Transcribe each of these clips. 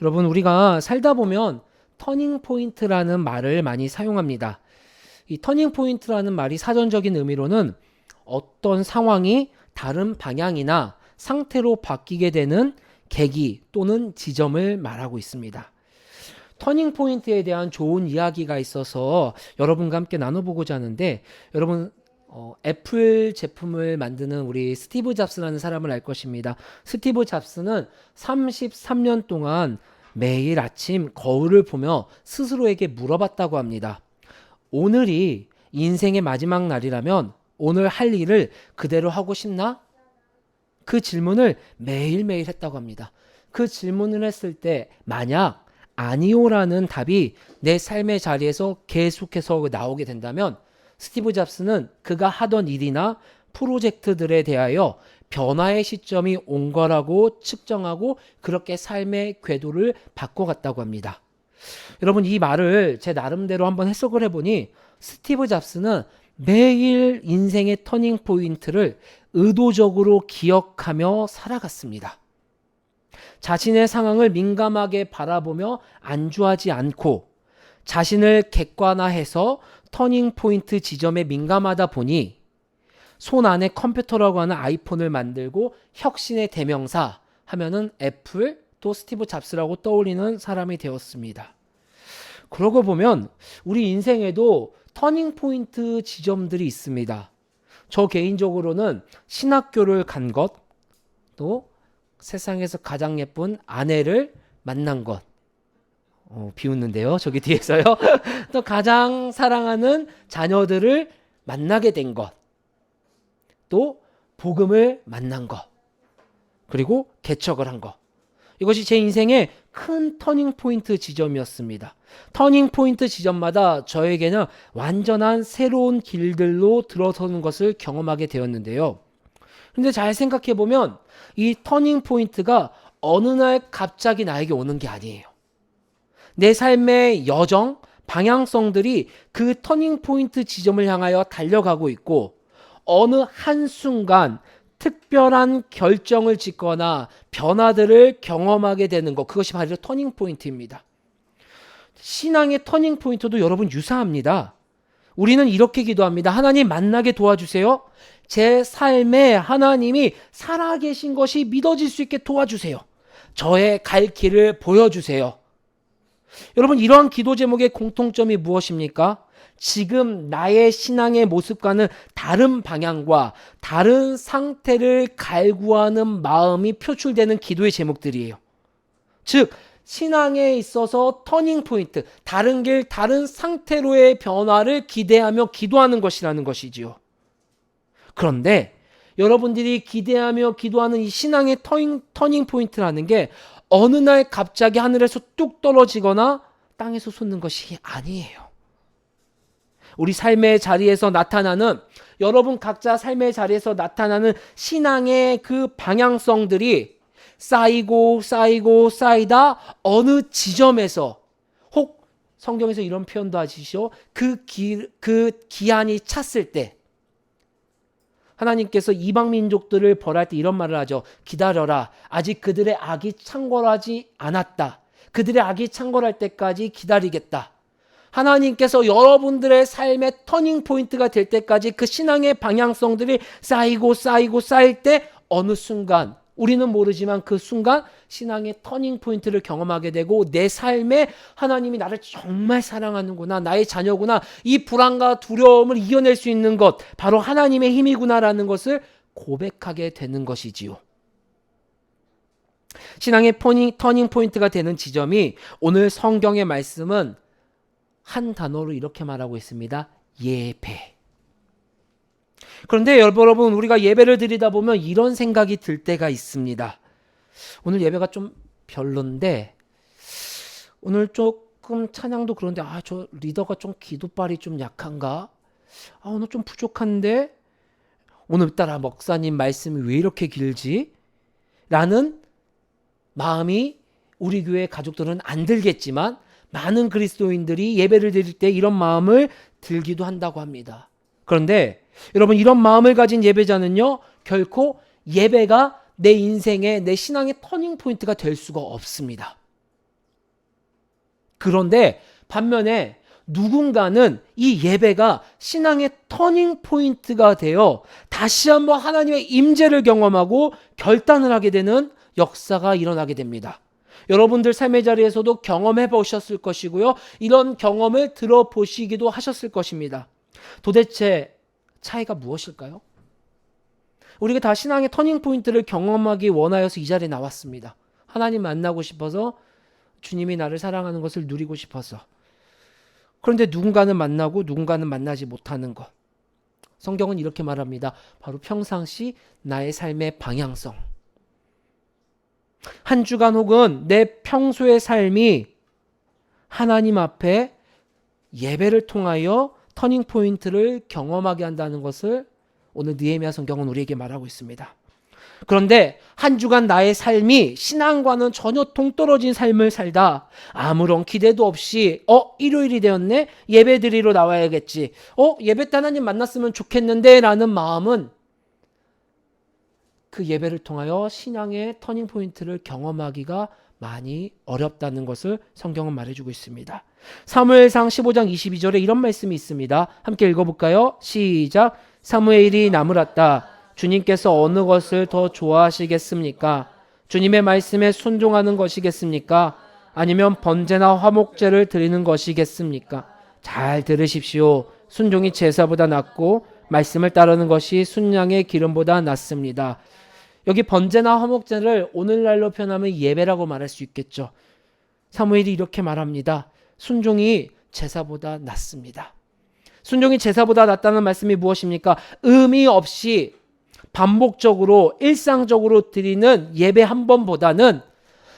여러분, 우리가 살다 보면 터닝 포인트라는 말을 많이 사용합니다. 이 터닝 포인트라는 말이 사전적인 의미로는 어떤 상황이 다른 방향이나 상태로 바뀌게 되는 계기 또는 지점을 말하고 있습니다. 터닝 포인트에 대한 좋은 이야기가 있어서 여러분과 함께 나눠보고자 하는데 여러분 어, 애플 제품을 만드는 우리 스티브 잡스라는 사람을 알 것입니다. 스티브 잡스는 33년 동안 매일 아침 거울을 보며 스스로에게 물어봤다고 합니다. 오늘이 인생의 마지막 날이라면 오늘 할 일을 그대로 하고 싶나? 그 질문을 매일매일 했다고 합니다. 그 질문을 했을 때 만약 아니오라는 답이 내 삶의 자리에서 계속해서 나오게 된다면 스티브 잡스는 그가 하던 일이나 프로젝트들에 대하여 변화의 시점이 온 거라고 측정하고 그렇게 삶의 궤도를 바꿔갔다고 합니다. 여러분 이 말을 제 나름대로 한번 해석을 해보니 스티브 잡스는 매일 인생의 터닝 포인트를 의도적으로 기억하며 살아갔습니다. 자신의 상황을 민감하게 바라보며 안주하지 않고 자신을 객관화해서 터닝 포인트 지점에 민감하다 보니 손 안에 컴퓨터라고 하는 아이폰을 만들고 혁신의 대명사 하면은 애플 또 스티브 잡스라고 떠올리는 사람이 되었습니다. 그러고 보면 우리 인생에도 터닝 포인트 지점들이 있습니다. 저 개인적으로는 신학교를 간 것, 또 세상에서 가장 예쁜 아내를 만난 것. 어, 비웃는데요. 저기 뒤에서요. 또 가장 사랑하는 자녀들을 만나게 된 것. 또 복음을 만난 것. 그리고 개척을 한 것. 이것이 제 인생의 큰 터닝 포인트 지점이었습니다. 터닝 포인트 지점마다 저에게는 완전한 새로운 길들로 들어서는 것을 경험하게 되었는데요. 근데 잘 생각해 보면 이 터닝 포인트가 어느 날 갑자기 나에게 오는 게 아니에요. 내 삶의 여정, 방향성들이 그 터닝 포인트 지점을 향하여 달려가고 있고 어느 한순간 특별한 결정을 짓거나 변화들을 경험하게 되는 것 그것이 바로 터닝 포인트입니다. 신앙의 터닝 포인트도 여러분 유사합니다. 우리는 이렇게 기도합니다. 하나님 만나게 도와주세요. 제 삶에 하나님이 살아계신 것이 믿어질 수 있게 도와주세요. 저의 갈 길을 보여주세요. 여러분, 이러한 기도 제목의 공통점이 무엇입니까? 지금 나의 신앙의 모습과는 다른 방향과 다른 상태를 갈구하는 마음이 표출되는 기도의 제목들이에요. 즉, 신앙에 있어서 터닝 포인트, 다른 길, 다른 상태로의 변화를 기대하며 기도하는 것이라는 것이지요. 그런데 여러분들이 기대하며 기도하는 이 신앙의 터닝, 터닝 포인트라는 게 어느 날 갑자기 하늘에서 뚝 떨어지거나 땅에서 솟는 것이 아니에요. 우리 삶의 자리에서 나타나는 여러분 각자 삶의 자리에서 나타나는 신앙의 그 방향성들이 쌓이고 쌓이고 쌓이다 어느 지점에서 혹 성경에서 이런 표현도 하시죠. 그 기, 그 기한이 찼을 때 하나님께서 이방 민족들을 벌할 때 이런 말을 하죠. 기다려라. 아직 그들의 악이 창궐하지 않았다. 그들의 악이 창궐할 때까지 기다리겠다. 하나님께서 여러분들의 삶의 터닝 포인트가 될 때까지 그 신앙의 방향성들이 쌓이고 쌓이고 쌓일 때 어느 순간 우리는 모르지만 그 순간 신앙의 터닝 포인트를 경험하게 되고 내 삶에 하나님이 나를 정말 사랑하는구나 나의 자녀구나 이 불안과 두려움을 이겨낼 수 있는 것 바로 하나님의 힘이구나라는 것을 고백하게 되는 것이지요. 신앙의 터닝, 터닝 포인트가 되는 지점이 오늘 성경의 말씀은 한 단어로 이렇게 말하고 있습니다. 예배. 그런데 여러분, 우리가 예배를 드리다 보면 이런 생각이 들 때가 있습니다. 오늘 예배가 좀 별론데, 오늘 조금 찬양도 그런데, 아, 저 리더가 좀 기도발이 좀 약한가? 아, 오늘 좀 부족한데? 오늘따라 목사님 말씀이 왜 이렇게 길지? 라는 마음이 우리 교회 가족들은 안 들겠지만, 많은 그리스도인들이 예배를 드릴 때 이런 마음을 들기도 한다고 합니다. 그런데 여러분 이런 마음을 가진 예배자는요 결코 예배가 내 인생의 내 신앙의 터닝 포인트가 될 수가 없습니다. 그런데 반면에 누군가는 이 예배가 신앙의 터닝 포인트가 되어 다시 한번 하나님의 임재를 경험하고 결단을 하게 되는 역사가 일어나게 됩니다. 여러분들 삶의 자리에서도 경험해 보셨을 것이고요. 이런 경험을 들어보시기도 하셨을 것입니다. 도대체 차이가 무엇일까요? 우리가 다 신앙의 터닝 포인트를 경험하기 원하여서 이 자리에 나왔습니다. 하나님 만나고 싶어서 주님이 나를 사랑하는 것을 누리고 싶어서. 그런데 누군가는 만나고 누군가는 만나지 못하는 것. 성경은 이렇게 말합니다. 바로 평상시 나의 삶의 방향성. 한 주간 혹은 내 평소의 삶이 하나님 앞에 예배를 통하여 터닝 포인트를 경험하게 한다는 것을 오늘 느헤미야 성경은 우리에게 말하고 있습니다. 그런데 한 주간 나의 삶이 신앙과는 전혀 동떨어진 삶을 살다 아무런 기대도 없이 어 일요일이 되었네 예배 드리러 나와야겠지 어 예배 때 하나님 만났으면 좋겠는데 라는 마음은 그 예배를 통하여 신앙의 터닝 포인트를 경험하기가 많이 어렵다는 것을 성경은 말해주고 있습니다. 사무엘상 15장 22절에 이런 말씀이 있습니다. 함께 읽어볼까요? 시작. 사무엘이 나무랐다. 주님께서 어느 것을 더 좋아하시겠습니까? 주님의 말씀에 순종하는 것이겠습니까? 아니면 번제나 화목제를 드리는 것이겠습니까? 잘 들으십시오. 순종이 제사보다 낫고 말씀을 따르는 것이 순양의 기름보다 낫습니다. 여기 번제나 화목제를 오늘날로 표현하면 예배라고 말할 수 있겠죠. 사무엘이 이렇게 말합니다. 순종이 제사보다 낫습니다. 순종이 제사보다 낫다는 말씀이 무엇입니까? 의미 없이 반복적으로 일상적으로 드리는 예배 한 번보다는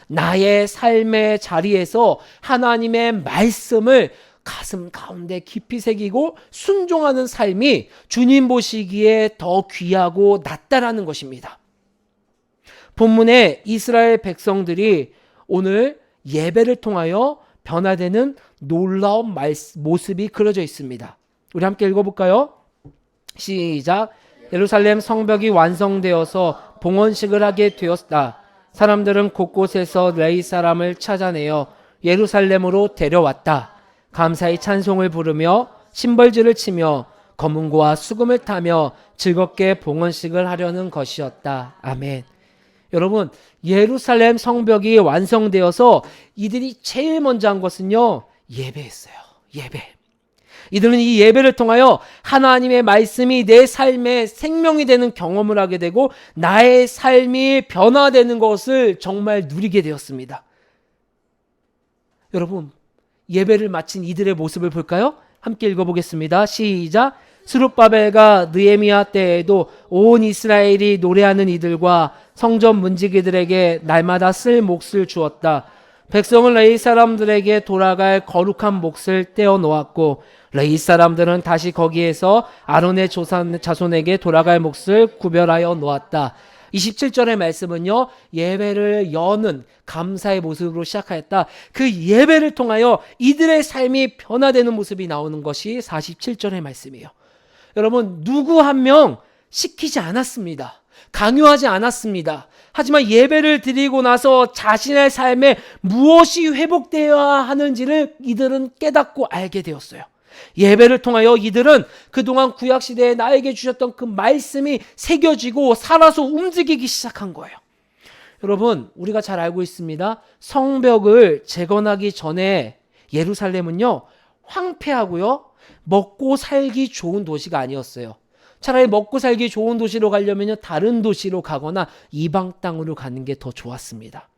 나의 삶의 자리에서 하나님의 말씀을 가슴 가운데 깊이 새기고 순종하는 삶이 주님 보시기에 더 귀하고 낫다라는 것입니다. 본문에 이스라엘 백성들이 오늘 예배를 통하여 변화되는 놀라운 모습이 그려져 있습니다. 우리 함께 읽어볼까요? 시작. 예루살렘 성벽이 완성되어서 봉헌식을 하게 되었다. 사람들은 곳곳에서 레이 사람을 찾아내어 예루살렘으로 데려왔다. 감사의 찬송을 부르며 심벌지를 치며 검은고와 수금을 타며 즐겁게 봉헌식을 하려는 것이었다. 아멘. 여러분, 예루살렘 성벽이 완성되어서 이들이 제일 먼저 한 것은요, 예배였어요. 예배. 이들은 이 예배를 통하여 하나님의 말씀이 내 삶의 생명이 되는 경험을 하게 되고 나의 삶이 변화되는 것을 정말 누리게 되었습니다. 여러분, 예배를 마친 이들의 모습을 볼까요? 함께 읽어보겠습니다. 시작. 스룹바벨과 느에미아 때에도 온 이스라엘이 노래하는 이들과 성전 문지기들에게 날마다 쓸 몫을 주었다. 백성은 레이 사람들에게 돌아갈 거룩한 몫을 떼어 놓았고 레이 사람들은 다시 거기에서 아론의 조산, 자손에게 돌아갈 몫을 구별하여 놓았다. 27절의 말씀은요, 예배를 여는 감사의 모습으로 시작하였다. 그 예배를 통하여 이들의 삶이 변화되는 모습이 나오는 것이 47절의 말씀이에요. 여러분, 누구 한 명 시키지 않았습니다. 강요하지 않았습니다. 하지만 예배를 드리고 나서 자신의 삶에 무엇이 회복되어야 하는지를 이들은 깨닫고 알게 되었어요. 예배를 통하여 이들은 그동안 구약시대에 나에게 주셨던 그 말씀이 새겨지고 살아서 움직이기 시작한 거예요. 여러분, 우리가 잘 알고 있습니다. 성벽을 재건하기 전에 예루살렘은요, 황폐하고요, 먹고 살기 좋은 도시가 아니었어요. 차라리 먹고 살기 좋은 도시로 가려면 다른 도시로 가거나 이방 땅으로 가는 게 더 좋았습니다.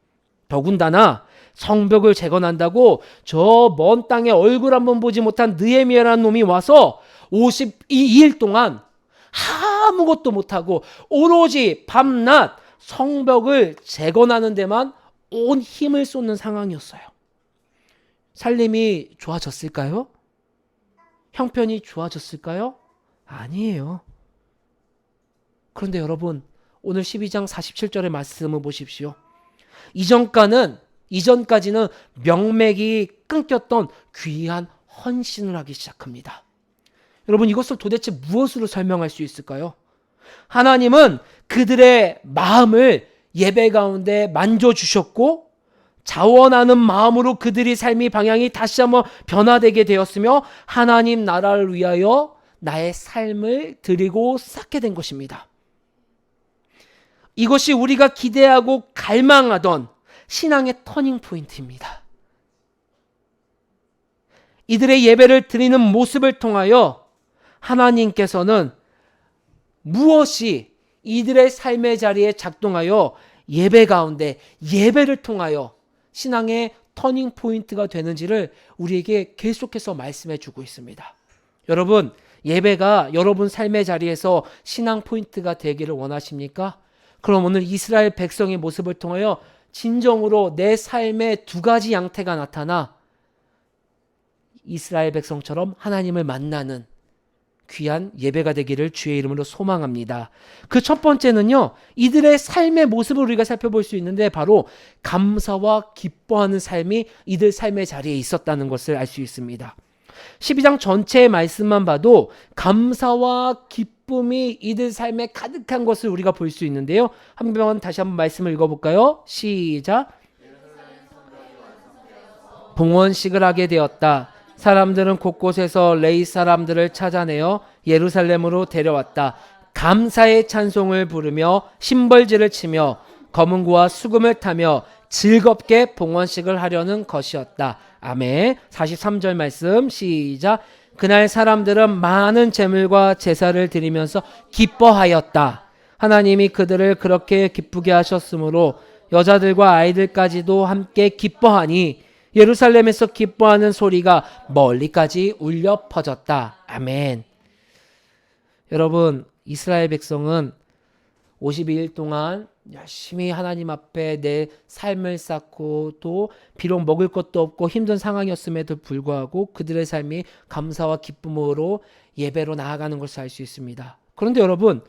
더군다나 성벽을 재건한다고 저 먼 땅에 얼굴 한번 보지 못한 느에미아라는 놈이 와서 52일 동안 아무것도 못하고 오로지 밤낮 성벽을 재건하는 데만 온 힘을 쏟는 상황이었어요. 살림이 좋아졌을까요? 형편이 좋아졌을까요? 아니에요. 그런데 여러분, 오늘 12장 47절의 말씀을 보십시오. 이전까는 이전까지는 명맥이 끊겼던 귀한 헌신을 하기 시작합니다. 여러분 이것을 도대체 무엇으로 설명할 수 있을까요? 하나님은 그들의 마음을 예배 가운데 만져 주셨고 자원하는 마음으로 그들의 삶의 방향이 다시 한번 변화되게 되었으며 하나님 나라를 위하여 나의 삶을 드리고 쌓게 된 것입니다. 이것이 우리가 기대하고 갈망하던 신앙의 터닝 포인트입니다. 이들의 예배를 드리는 모습을 통하여 하나님께서는 무엇이 이들의 삶의 자리에 작동하여 예배 가운데 예배를 통하여 신앙의 터닝 포인트가 되는지를 우리에게 계속해서 말씀해 주고 있습니다. 여러분, 예배가 여러분 삶의 자리에서 신앙 포인트가 되기를 원하십니까? 그럼 오늘 이스라엘 백성의 모습을 통하여 진정으로 내 삶에 두 가지 양태가 나타나 이스라엘 백성처럼 하나님을 만나는 귀한 예배가 되기를 주의 이름으로 소망합니다. 그 첫 번째는요, 이들의 삶의 모습을 우리가 살펴볼 수 있는데 바로 감사와 기뻐하는 삶이 이들 삶의 자리에 있었다는 것을 알 수 있습니다. 12장 전체의 말씀만 봐도 감사와 기쁨이 이들 삶에 가득한 것을 우리가 볼 수 있는데요. 한 번 다시 한번 말씀을 읽어볼까요? 시작. 봉헌식을 하게 되었다. 사람들은 곳곳에서 레이 사람들을 찾아내어 예루살렘으로 데려왔다. 감사의 찬송을 부르며 심벌지를 치며 검은고와 수금을 타며 즐겁게 봉헌식을 하려는 것이었다. 아멘. 43절 말씀 시작. 그날 사람들은 많은 재물과 제사를 드리면서 기뻐하였다. 하나님이 그들을 그렇게 기쁘게 하셨으므로 여자들과 아이들까지도 함께 기뻐하니 예루살렘에서 기뻐하는 소리가 멀리까지 울려 퍼졌다. 아멘. 여러분, 이스라엘 백성은 52일 동안 열심히 하나님 앞에 내 삶을 쌓고 또 비록 먹을 것도 없고 힘든 상황이었음에도 불구하고 그들의 삶이 감사와 기쁨으로 예배로 나아가는 것을 알 수 있습니다. 그런데 여러분,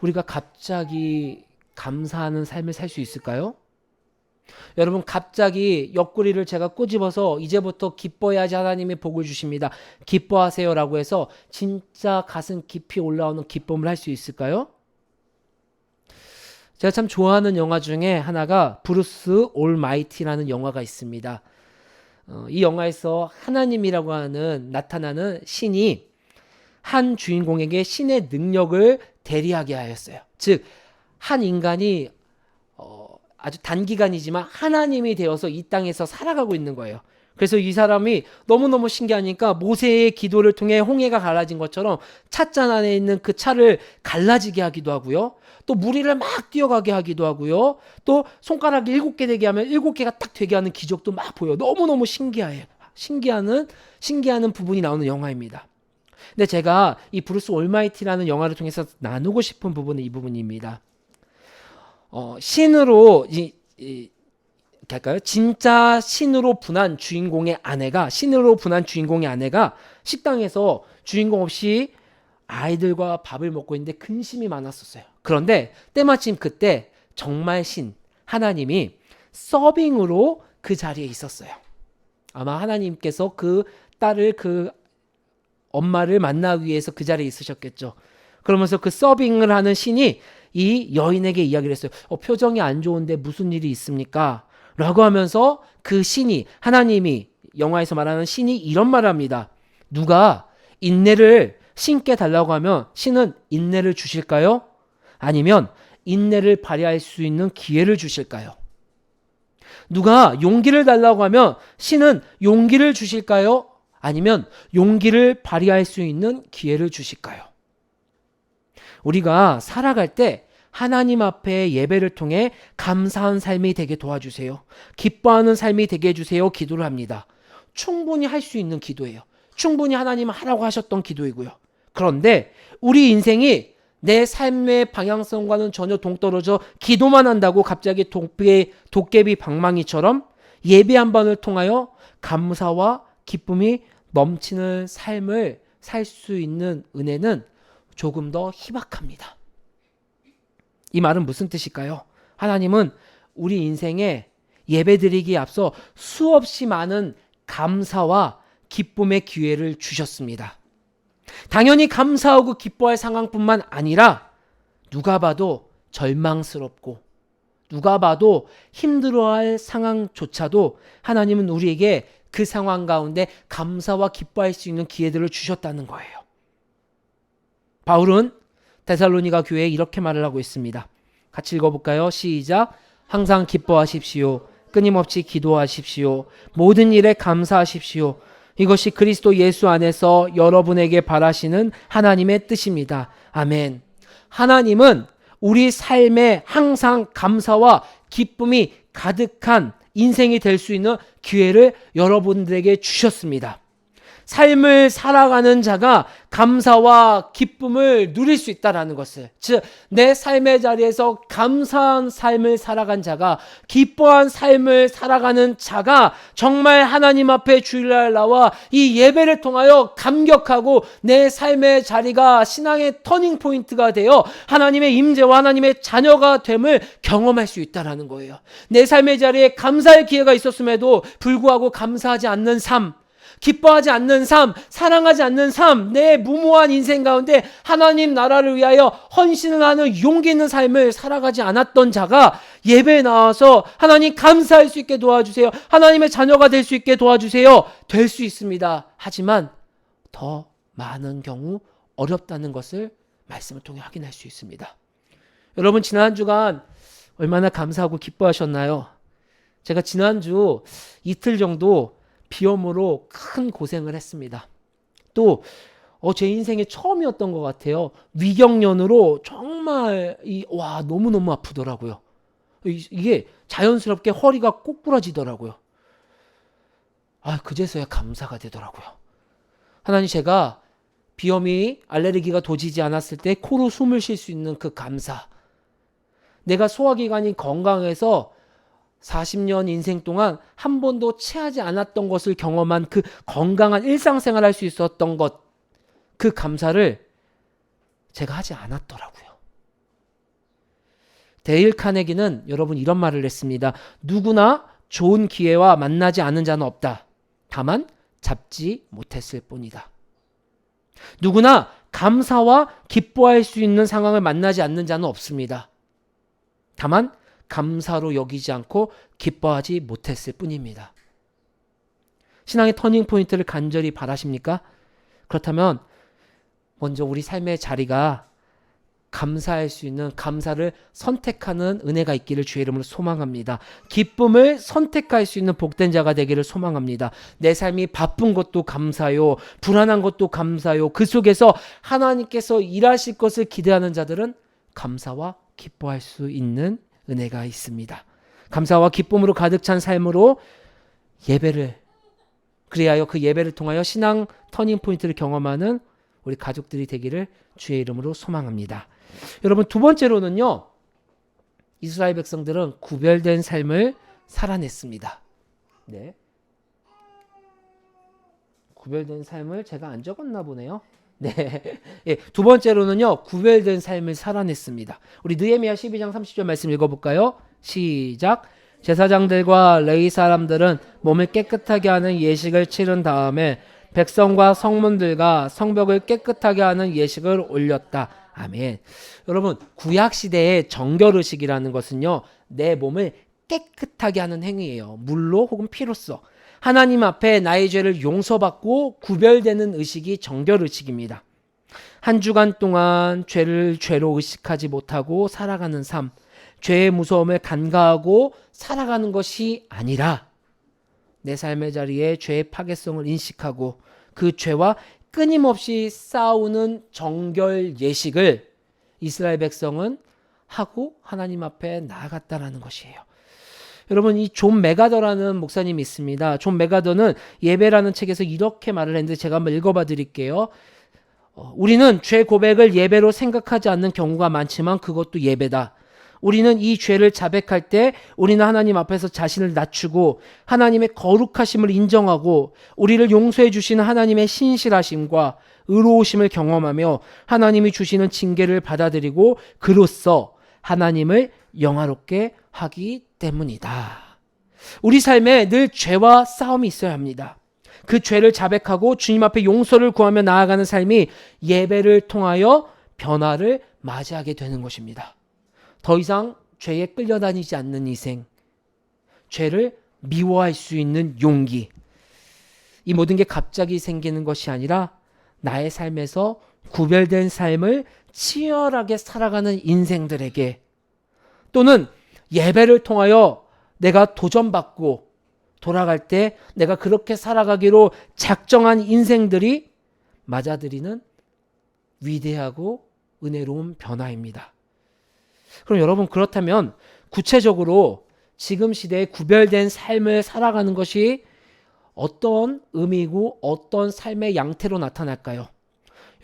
우리가 갑자기 감사하는 삶을 살 수 있을까요? 여러분 갑자기 옆구리를 제가 꼬집어서 이제부터 기뻐야지 하나님이 복을 주십니다. 기뻐하세요라고 해서 진짜 가슴 깊이 올라오는 기쁨을 할 수 있을까요? 제가 참 좋아하는 영화 중에 하나가 브루스 올마이티라는 영화가 있습니다. 어, 이 영화에서 하나님이라고 하는 나타나는 신이 한 주인공에게 신의 능력을 대리하게 하였어요. 즉, 한 인간이 어, 아주 단기간이지만 하나님이 되어서 이 땅에서 살아가고 있는 거예요. 그래서 이 사람이 너무너무 신기하니까 모세의 기도를 통해 홍해가 갈라진 것처럼 찻잔 안에 있는 그 차를 갈라지게 하기도 하고요. 또 무리를 막 뛰어가게 하기도 하고요. 또 손가락이 일곱 개 되게 하면 일곱 개가 딱 되게 하는 기적도 막 보여. 너무너무 신기해요. 신기하는 신기하는 부분이 나오는 영화입니다. 근데 제가 이 브루스 올마이티라는 영화를 통해서 나누고 싶은 부분은 이 부분입니다. 어, 신으로 이, 이 할까요? 진짜 신으로 분한 주인공의 아내가 신으로 분한 주인공의 아내가 식당에서 주인공 없이 아이들과 밥을 먹고 있는데 근심이 많았었어요. 그런데 때마침 그때 정말 신 하나님이 서빙으로 그 자리에 있었어요. 아마 하나님께서 그 딸을 그 엄마를 만나기 위해서 그 자리에 있으셨겠죠. 그러면서 그 서빙을 하는 신이 이 여인에게 이야기를 했어요. 어, 표정이 안 좋은데 무슨 일이 있습니까? 라고 하면서 그 신이 하나님이 영화에서 말하는 신이 이런 말을 합니다. 누가 인내를 신께 달라고 하면 신은 인내를 주실까요? 아니면 인내를 발휘할 수 있는 기회를 주실까요? 누가 용기를 달라고 하면 신은 용기를 주실까요? 아니면 용기를 발휘할 수 있는 기회를 주실까요? 우리가 살아갈 때 하나님 앞에 예배를 통해 감사한 삶이 되게 도와주세요. 기뻐하는 삶이 되게 해주세요. 기도를 합니다. 충분히 할 수 있는 기도예요. 충분히 하나님 하라고 하셨던 기도이고요. 그런데 우리 인생이 내 삶의 방향성과는 전혀 동떨어져 기도만 한다고 갑자기 도깨비, 도깨비 방망이처럼 예배 한 번을 통하여 감사와 기쁨이 넘치는 삶을 살 수 있는 은혜는 조금 더 희박합니다. 이 말은 무슨 뜻일까요? 하나님은 우리 인생에 예배드리기에 앞서 수없이 많은 감사와 기쁨의 기회를 주셨습니다. 당연히 감사하고 기뻐할 상황뿐만 아니라 누가 봐도 절망스럽고 누가 봐도 힘들어할 상황조차도 하나님은 우리에게 그 상황 가운데 감사와 기뻐할 수 있는 기회들을 주셨다는 거예요. 바울은 데살로니가 교회에 이렇게 말을 하고 있습니다. 같이 읽어볼까요? 시작. 항상 기뻐하십시오. 끊임없이 기도하십시오. 모든 일에 감사하십시오. 이것이 그리스도 예수 안에서 여러분에게 바라시는 하나님의 뜻입니다. 아멘. 하나님은 우리 삶에 항상 감사와 기쁨이 가득한 인생이 될 수 있는 기회를 여러분들에게 주셨습니다. 삶을 살아가는 자가 감사와 기쁨을 누릴 수 있다라는 것을 즉 내 삶의 자리에서 감사한 삶을 살아간 자가 기뻐한 삶을 살아가는 자가 정말 하나님 앞에 주일날 나와 이 예배를 통하여 감격하고 내 삶의 자리가 신앙의 터닝 포인트가 되어 하나님의 임재와 하나님의 자녀가 됨을 경험할 수 있다라는 거예요. 내 삶의 자리에 감사의 기회가 있었음에도 불구하고 감사하지 않는 삶 기뻐하지 않는 삶, 사랑하지 않는 삶, 내 무모한 인생 가운데 하나님 나라를 위하여 헌신을 하는 용기 있는 삶을 살아가지 않았던 자가 예배에 나와서 하나님 감사할 수 있게 도와주세요. 하나님의 자녀가 될 수 있게 도와주세요. 될 수 있습니다. 하지만 더 많은 경우 어렵다는 것을 말씀을 통해 확인할 수 있습니다. 여러분 지난 주간 얼마나 감사하고 기뻐하셨나요? 제가 지난주 이틀 정도 비염으로 큰 고생을 했습니다. 또, 어, 제 인생의 처음이었던 것 같아요. 위경련으로 정말, 이, 와, 너무너무 아프더라고요. 이, 이게 자연스럽게 허리가 꼭 부러지더라고요. 아, 그제서야 감사가 되더라고요. 하나님 제가 비염이 알레르기가 도지지 않았을 때 코로 숨을 쉴 수 있는 그 감사. 내가 소화기관이 건강해서 40년 인생 동안 한 번도 체하지 않았던 것을 경험한 그 건강한 일상생활 할 수 있었던 것, 그 감사를 제가 하지 않았더라고요. 데일 카네기는 여러분 이런 말을 했습니다. 누구나 좋은 기회와 만나지 않은 자는 없다. 다만 잡지 못했을 뿐이다. 누구나 감사와 기뻐할 수 있는 상황을 만나지 않는 자는 없습니다. 다만 감사로 여기지 않고 기뻐하지 못했을 뿐입니다. 신앙의 터닝 포인트를 간절히 바라십니까? 그렇다면 먼저 우리 삶의 자리가 감사할 수 있는 감사를 선택하는 은혜가 있기를 주의 이름으로 소망합니다. 기쁨을 선택할 수 있는 복된 자가 되기를 소망합니다. 내 삶이 바쁜 것도 감사요. 불안한 것도 감사요. 그 속에서 하나님께서 일하실 것을 기대하는 자들은 감사와 기뻐할 수 있는 은혜가 있습니다. 감사와 기쁨으로 가득 찬 삶으로 예배를 그리하여 그 예배를 통하여 신앙 터닝 포인트를 경험하는 우리 가족들이 되기를 주의 이름으로 소망합니다. 여러분 두 번째로는요. 이스라엘 백성들은 구별된 삶을 살아냈습니다. 네. 구별된 삶을 제가 안 적었나 보네요. 네. 예, 두 번째로는요. 구별된 삶을 살아냈습니다. 우리 느헤미야 12장 30절 말씀 읽어 볼까요? 시작. 제사장들과 레위 사람들은 몸을 깨끗하게 하는 예식을 치른 다음에 백성과 성문들과 성벽을 깨끗하게 하는 예식을 올렸다. 아멘. 여러분, 구약 시대의 정결의식이라는 것은요. 내 몸을 깨끗하게 하는 행위예요. 물로 혹은 피로써. 하나님 앞에 나의 죄를 용서받고 구별되는 의식이 정결 의식입니다. 한 주간 동안 죄를 죄로 의식하지 못하고 살아가는 삶, 죄의 무서움을 간과하고 살아가는 것이 아니라 내 삶의 자리에 죄의 파괴성을 인식하고 그 죄와 끊임없이 싸우는 정결 예식을 이스라엘 백성은 하고 하나님 앞에 나아갔다라는 것이에요. 여러분 이 존 메가더라는 목사님이 있습니다. 존 메가더는 예배라는 책에서 이렇게 말을 했는데 제가 한번 읽어봐 드릴게요. 어, 우리는 죄 고백을 예배로 생각하지 않는 경우가 많지만 그것도 예배다. 우리는 이 죄를 자백할 때 우리는 하나님 앞에서 자신을 낮추고 하나님의 거룩하심을 인정하고 우리를 용서해 주시는 하나님의 신실하심과 의로우심을 경험하며 하나님이 주시는 징계를 받아들이고 그로써 하나님을 영화롭게 하기 때문이다. 우리 삶에 늘 죄와 싸움이 있어야 합니다. 그 죄를 자백하고 주님 앞에 용서를 구하며 나아가는 삶이 예배를 통하여 변화를 맞이하게 되는 것입니다. 더 이상 죄에 끌려다니지 않는 인생, 죄를 미워할 수 있는 용기. 이 모든 게 갑자기 생기는 것이 아니라 나의 삶에서 구별된 삶을 치열하게 살아가는 인생들에게 또는 예배를 통하여 내가 도전받고 돌아갈 때 내가 그렇게 살아가기로 작정한 인생들이 맞아들이는 위대하고 은혜로운 변화입니다. 그럼 여러분 그렇다면 구체적으로 지금 시대에 구별된 삶을 살아가는 것이 어떤 의미고 어떤 삶의 양태로 나타날까요?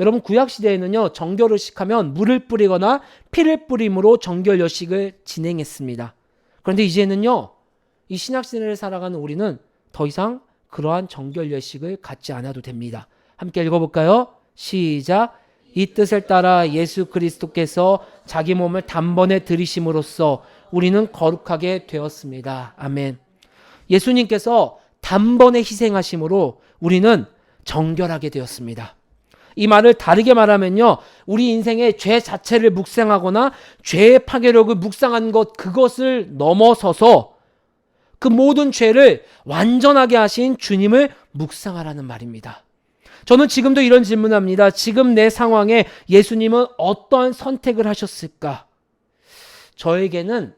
여러분 구약 시대에는요 정결의식하면 물을 뿌리거나 피를 뿌림으로 정결여식을 진행했습니다. 그런데 이제는요 이 신약 시대를 살아가는 우리는 더 이상 그러한 정결여식을 갖지 않아도 됩니다. 함께 읽어볼까요? 시작. 이 뜻을 따라 예수 그리스도께서 자기 몸을 단번에 들이심으로써 우리는 거룩하게 되었습니다. 아멘. 예수님께서 단번에 희생하심으로 우리는 정결하게 되었습니다. 이 말을 다르게 말하면요. 우리 인생의 죄 자체를 묵상하거나 죄의 파괴력을 묵상하는 것 그것을 넘어서서 그 모든 죄를 완전하게 하신 주님을 묵상하라는 말입니다. 저는 지금도 이런 질문합니다. 지금 내 상황에 예수님은 어떠한 선택을 하셨을까? 저에게는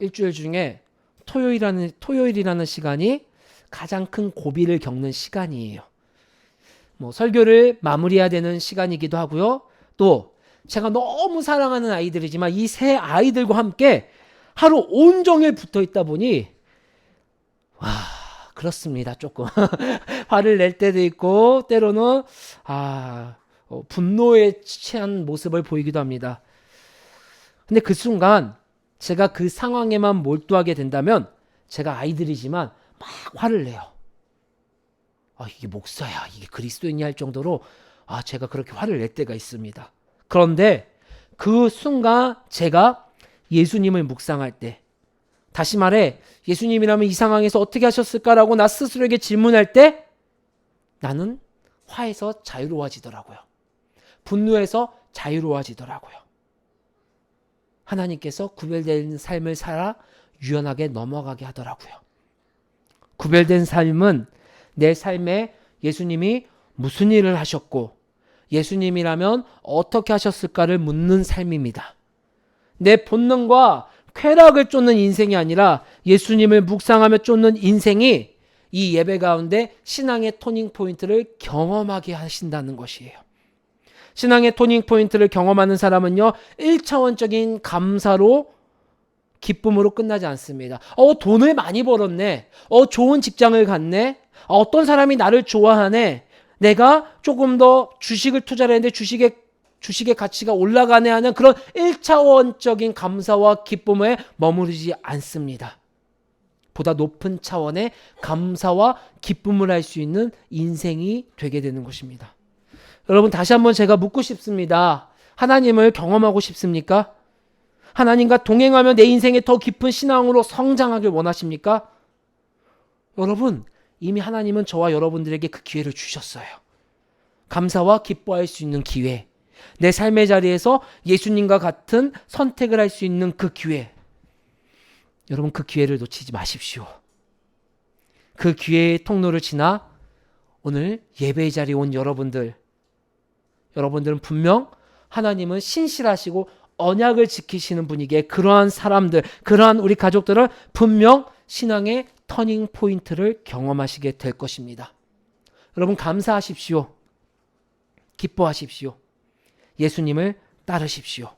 일주일 중에 토요일이라는, 토요일이라는 시간이 가장 큰 고비를 겪는 시간이에요. 뭐 설교를 마무리해야 되는 시간이기도 하고요. 또 제가 너무 사랑하는 아이들이지만 이 세 아이들과 함께 하루 온종일 붙어 있다 보니 와 그렇습니다 조금 화를 낼 때도 있고 때로는 아 어, 분노에 취한 모습을 보이기도 합니다. 근데 그 순간 제가 그 상황에만 몰두하게 된다면 제가 아이들이지만 막 화를 내요. 아, 이게 목사야, 이게 그리스도인이 할 정도로 아, 제가 그렇게 화를 낼 때가 있습니다. 그런데 그 순간 제가 예수님을 묵상할 때 다시 말해 예수님이라면 이 상황에서 어떻게 하셨을까라고 나 스스로에게 질문할 때 나는 화에서 자유로워지더라고요. 분노에서 자유로워지더라고요. 하나님께서 구별된 삶을 살아 유연하게 넘어가게 하더라고요. 구별된 삶은 내 삶에 예수님이 무슨 일을 하셨고 예수님이라면 어떻게 하셨을까를 묻는 삶입니다. 내 본능과 쾌락을 쫓는 인생이 아니라 예수님을 묵상하며 쫓는 인생이 이 예배 가운데 신앙의 토닝 포인트를 경험하게 하신다는 것이에요. 신앙의 토닝 포인트를 경험하는 사람은요, 1차원적인 감사로 기쁨으로 끝나지 않습니다. 어, 돈을 많이 벌었네. 어, 좋은 직장을 갔네. 어, 어떤 사람이 나를 좋아하네. 내가 조금 더 주식을 투자를 했는데 주식의 주식의 가치가 올라가네 하는 그런 1차원적인 감사와 기쁨에 머무르지 않습니다. 보다 높은 차원의 감사와 기쁨을 할 수 있는 인생이 되게 되는 것입니다. 여러분 다시 한번 제가 묻고 싶습니다. 하나님을 경험하고 싶습니까? 하나님과 동행하며 내 인생에 더 깊은 신앙으로 성장하길 원하십니까? 여러분, 이미 하나님은 저와 여러분들에게 그 기회를 주셨어요. 감사와 기뻐할 수 있는 기회. 내 삶의 자리에서 예수님과 같은 선택을 할 수 있는 그 기회. 여러분, 그 기회를 놓치지 마십시오. 그 기회의 통로를 지나 오늘 예배의 자리에 온 여러분들, 여러분들은 분명 하나님은 신실하시고 언약을 지키시는 분이기에 그러한 사람들, 그러한 우리 가족들은 분명 신앙의 터닝 포인트를 경험하시게 될 것입니다. 여러분 감사하십시오. 기뻐하십시오. 예수님을 따르십시오.